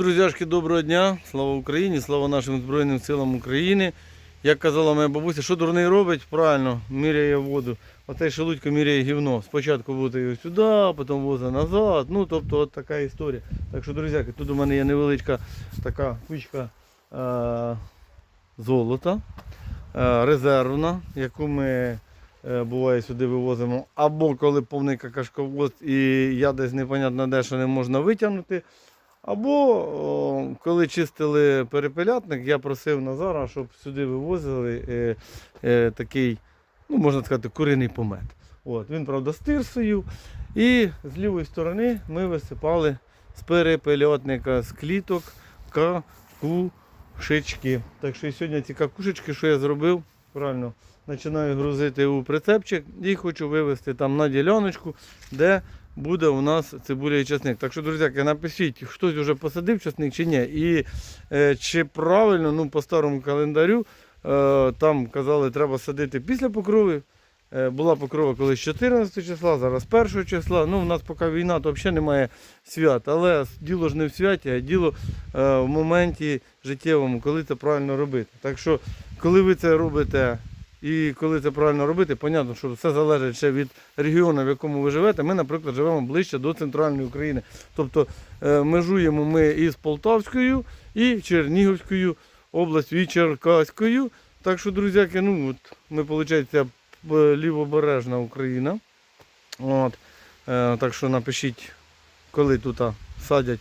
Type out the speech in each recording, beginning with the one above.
Друзяшки, доброго дня! Слава Україні! Слава нашим Збройним силам України. Як казала моя бабуся, що дурний робить, правильно, міряє воду. Оцей шелудько міряє гівно. Спочатку возить його сюди, потім возить назад. Ну, тобто от така історія. Так що, друзяки, тут у мене є невеличка така кучка е- золота, е- резервна, яку ми е, буває сюди вивозимо. Або коли повний какашковоз і я десь непонятно де, що не можна витягнути. Або коли чистили перепелятник, я просив Назара, щоб сюди вивозили е, е, такий, ну можна сказати, куриний помет. От, він, правда, з тирсою. І з лівої сторони ми висипали з перепельотника з кліток какушечки. Так що сьогодні ці какушечки, що я зробив, правильно, починаю грузити у прицепчик і хочу вивезти там на діляночку, де буде у нас цибуля і часник. Так що, друзяки, напишіть, хтось вже посадив часник чи ні. І е, чи правильно, ну по старому календарю, е, там казали, треба садити після покрови. Е, була покрова колись 14 числа, зараз 1 числа. Ну, у нас поки війна, то взагалі немає свят. Але діло ж не в святі, а діло е, в моменті життєвому, коли це правильно робити. Так що, коли ви це робите і коли це правильно робити, понятно, що все залежить ще від регіону, в якому ви живете. Ми, наприклад, живемо ближче до центральної України. Тобто е, межуємо ми із Полтавською, і Чернігівською областю, і Черкаською. Так що, друзяки, ну от ми, виходить, лівобережна Україна. От. Е, так що напишіть, коли тут садять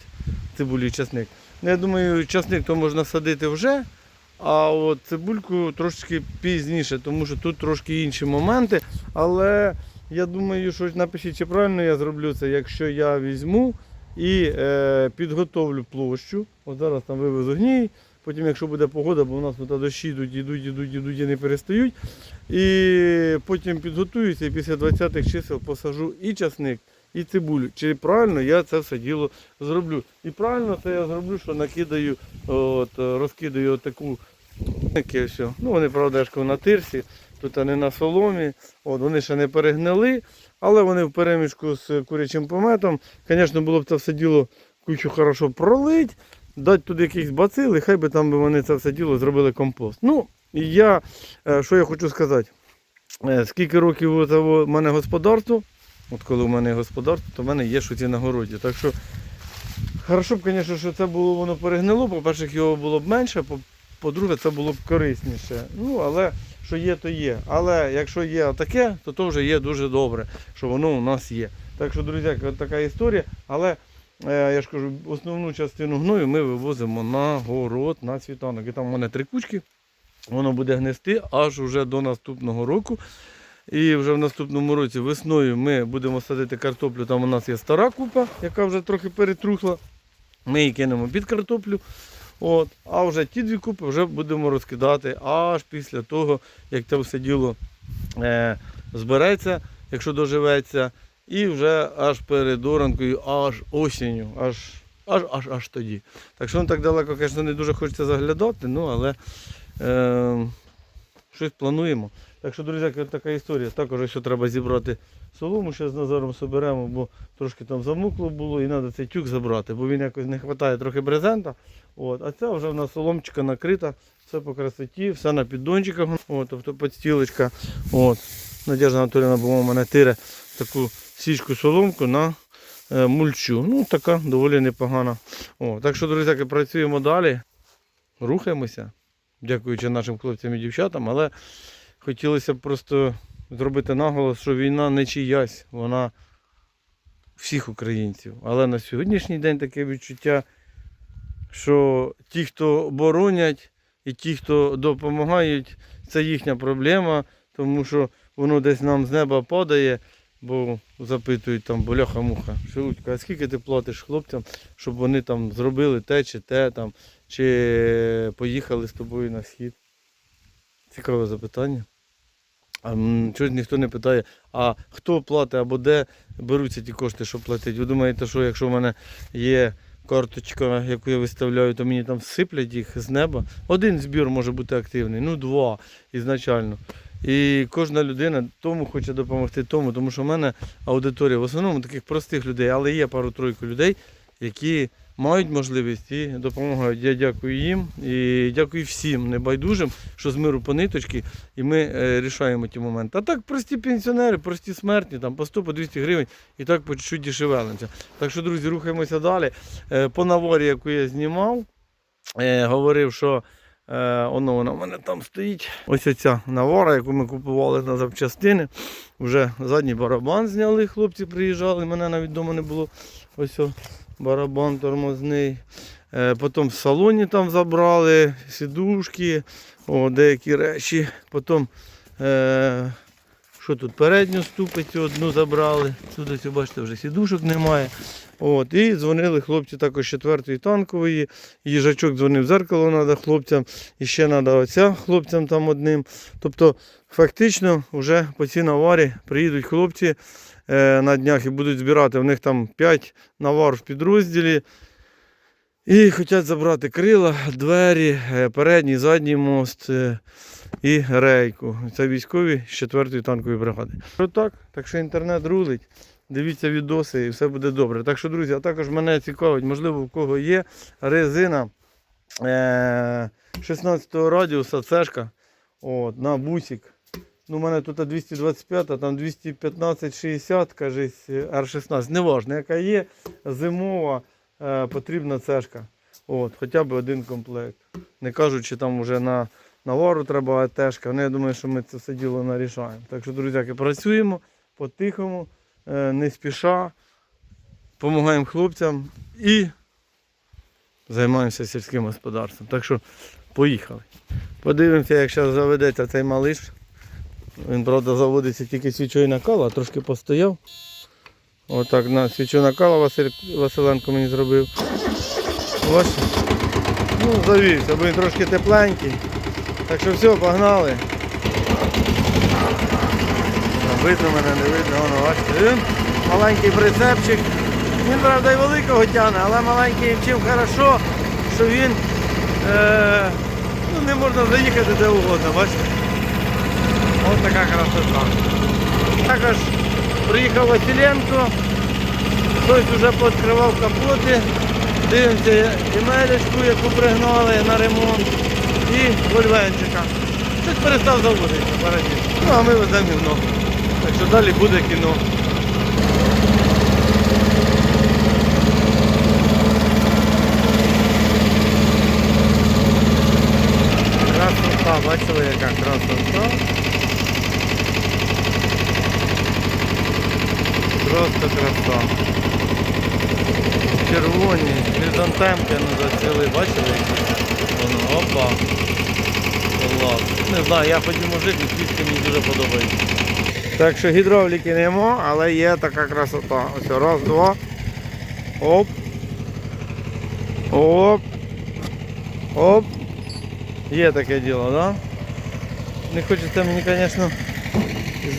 цибулі часник. Я думаю, часник то можна садити вже. А от цибульку трошки пізніше, тому що тут трошки інші моменти. Але я думаю, що напишіть, чи правильно я зроблю це, якщо я візьму і е, підготовлю площу. От зараз там вивезу гній, потім, якщо буде погода, бо у нас тут дощі йдуть, йдуть, йдуть, йдуть і не перестають. І потім підготуюся і після 20-х чисел посажу і часник, і цибулю. Чи правильно я це все діло зроблю? І правильно це я зроблю, що накидаю, от, розкидаю таке все. Ну вони, правда, ж на тирсі, тут не на соломі. От, вони ще не перегнили, але вони в перемішку з курячим пометом. Звісно, було б це все діло кучу хорошо пролить, дати туди якісь бацили, хай би там вони це все діло зробили компост. Ну, і я, е, що я хочу сказати, Е, скільки років у мене господарство, от коли в мене господарство, то в мене є що ці на городі. Так що, хорошо б, звісно, що це було воно перегнило, по-перше, його було б менше, по- по-друге, це було б корисніше. Ну, але що є, то є. Але якщо є таке, то то вже є дуже добре, що воно у нас є. Так що, друзі, така історія. Але е, я ж кажу, основну частину гною ми вивозимо на город, на світанок. І там у мене три кучки. Воно буде гнести аж уже до наступного року. І вже в наступному році весною ми будемо садити картоплю. Там у нас є стара купа, яка вже трохи перетрухла. Ми її кинемо під картоплю. От. А вже ті дві купи вже будемо розкидати аж після того, як це все діло е, збереться, якщо доживеться. І вже аж перед оранкою, аж осінню, аж, аж, аж, аж тоді. Так що ну, так далеко, звісно, не дуже хочеться заглядати, ну але е, щось плануємо. Так що, друзі, така історія. Також ще треба зібрати солому, ще з Назаром соберемо, бо трошки там замукло було і треба цей тюк забрати, бо він якось не вистачає трохи брезента. От. А ця вже в нас соломчика накрита, все по красоті, все на піддончиках, от, тобто підстілочка. От. Надежда Анатолійовна, по-моєму, мене тире таку січку соломку на е, мульчу. Ну, така доволі непогана. О, так що, друзі, працюємо далі, рухаємося, дякуючи нашим хлопцям і дівчатам, але хотілося б просто зробити наголос, що війна не чиясь, вона всіх українців. Але на сьогоднішній день таке відчуття, що ті, хто боронять, і ті, хто допомагають, це їхня проблема, тому що воно десь нам з неба падає, бо запитують там боляха-муха. Шелудько, а скільки ти платиш хлопцям, щоб вони там зробили те чи те, там, чи поїхали з тобою на схід? Цікаве запитання. А чого ж ніхто не питає, а хто платить або де беруться ті кошти, щоб платити? Ви думаєте, що якщо в мене є карточка, яку я виставляю, то мені там всиплять їх з неба? Один збір може бути активний, ну два ізначально. І кожна людина тому хоче допомогти тому, тому що в мене аудиторія в основному таких простих людей, але є пару-тройку людей, які мають можливість і допомагають. Я дякую їм і дякую всім небайдужим, що з миру по ниточки, і ми е, рішаємо ті моменти. А так прості пенсіонери, прості смертні, там по 100 по 200 гривень і так по чуть-чуть дешевелимося. Так що, друзі, рухаємося далі. Е, по наворі, яку я знімав, е, говорив, що воно вона в мене там стоїть. Ось ця навара, яку ми купували на запчастини. Вже задній барабан зняли, хлопці приїжджали, мене навіть вдома не було. Ось барабан тормозний. Е, потім в салоні там забрали сідушки, о, деякі речі. Потім, е, що тут, передню ступицю одну забрали. Ось, бачите, вже сідушок немає. От, і дзвонили хлопці також 4-ї танкової. Їжачок дзвонив зеркало треба хлопцям. І ще треба оця хлопцям там одним. Тобто, фактично, вже по цій наварі приїдуть хлопці на днях і будуть збирати. У них там 5 навар в підрозділі. І хочуть забрати крила, двері, е, передній, задній мост е, і рейку. Це військові з 4-ї танкової бригади. Отак, так що інтернет рулить. Дивіться відоси і все буде добре. Так що, друзі, а також мене цікавить, можливо, у кого є резина е- 16-го радіуса, цешка от, на бусик. Ну, у мене тут 225, а там 215-60, кажись, R16. Неважно, яка є зимова е, потрібна цешка. От, хоча б один комплект. Не кажучи, там вже на навару треба АТшка. Ну, я думаю, що ми це все діло нарішаємо. Так що, друзяки, працюємо по-тихому, е, не спіша, допомагаємо хлопцям і займаємося сільським господарством. Так що поїхали. Подивимося, як зараз заведеться цей малиш. Він, правда, заводиться тільки свічою накала, трошки постояв. Отак на свічу накала Василенко мені зробив. Бачите? Ну, завівся, бо він трошки тепленький. Так що все, погнали. Видно мене, не видно, воно бачите. Маленький прицепчик. Він, правда, і великого тягне, але маленький чим хорошо, що він е, ну, не можна заїхати де угодно, бачите? Ось така красота. Також приїхав Василенко, хтось вже пооткривав капоти, дивимося емелечку, яку пригнали на ремонт, і вольвенчика. Щось перестав заводити парадні. Ну а ми веземо гівно. Так що далі буде кіно. Красота, бачили яка красота. Просто краса. Червоні, хризантемки ну, зацвіли, бачили? Воно, опа. Клас. Не знаю, я хоч і мужик, і квітки мені дуже подобаються. Так що гідравліки нема, але є така красота. Ось раз, два. Оп. Оп. Оп. Є таке діло, да? Не хочеться мені, звісно,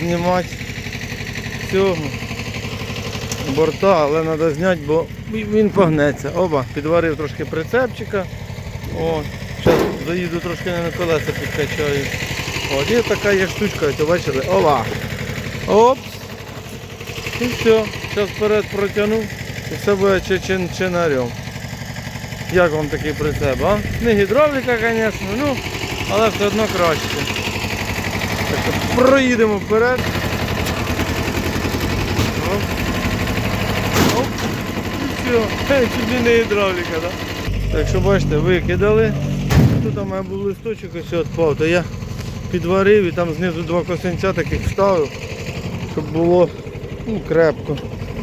знімати цього борта, але треба зняти, бо він погнеться. Оба, підварив трошки прицепчика. О, зараз заїду трошки на колеса підкачаю. От, і така є штучка, ось, бачили? Ова. Опс. І все. Зараз вперед протягну і все буде чи- чи- чинарем. Як вам такий прицеп, а? Не гідравліка, звісно, ну, але все одно краще. Так що проїдемо вперед. Оп. Оп. І все. Чуть гідравліка, так? Так що бачите, викидали. Тут мене був листочок ось відпав, то я підварив і там знизу два косинця таких вставив, щоб було ну, крепко.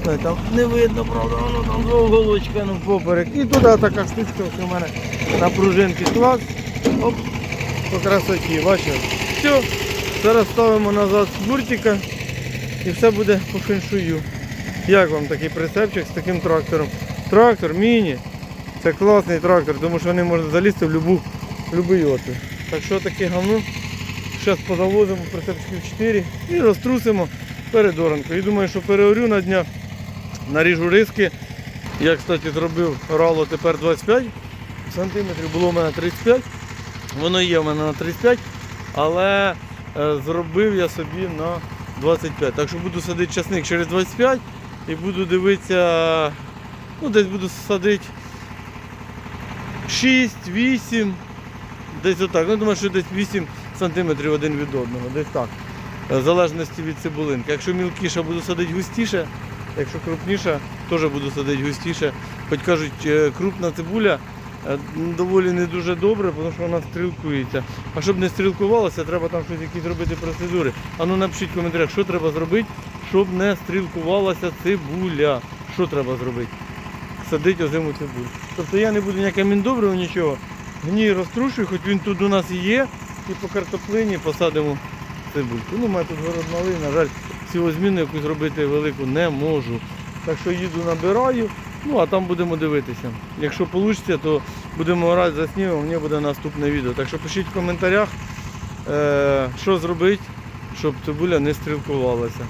Ой, Там не видно, правда, воно там голочка ну, поперек. І туди така штучка ось у мене на пружинки клас. Оп, по красоті, бачите. Все, зараз ставимо назад з буртика і все буде по феншую. Як вам такий прицепчик з таким трактором? Трактор, міні. Це класний трактор, тому що вони можуть залізти в любий отвір. Так що таке говно. Зараз позавозимо прицепчиків 4 і розтрусимо перед оранкою. І думаю, що переорю на днях, наріжу риски. Я, кстати, зробив рало тепер 25 сантиметрів, було в мене 35. Воно є в мене на 35, але е, зробив я собі на 25. Так що буду садити часник через 25 і буду дивитися, ну десь буду садити 6-8, десь отак. Ну, думаю, що десь 8 сантиметрів один від одного, десь так. Е, В залежності від цибулинки. Якщо мілкіша буду садити густіше, якщо крупніша, теж буду садити густіше. Хоч кажуть, е, крупна цибуля е, доволі не дуже добре, тому що вона стрілкується. А щоб не стрілкувалося, треба там щось якісь робити процедури. А ну напишіть в коментарях, що треба зробити, щоб не стрілкувалася цибуля. Що треба зробити? Садить озиму цибулю. Тобто я не буду ніяким міндобривом, нічого. Гній розтрушую, хоч він тут у нас є. І по картоплині посадимо цибульку. Ну, у тут город малий, на жаль, цього зміну яку зробити велику не можу. Так що їду набираю, ну а там будемо дивитися. Якщо вийде, то будемо орати, заснімемо, мені буде наступне відео. Так що пишіть в коментарях, е, що зробити, щоб цибуля не стрілкувалася.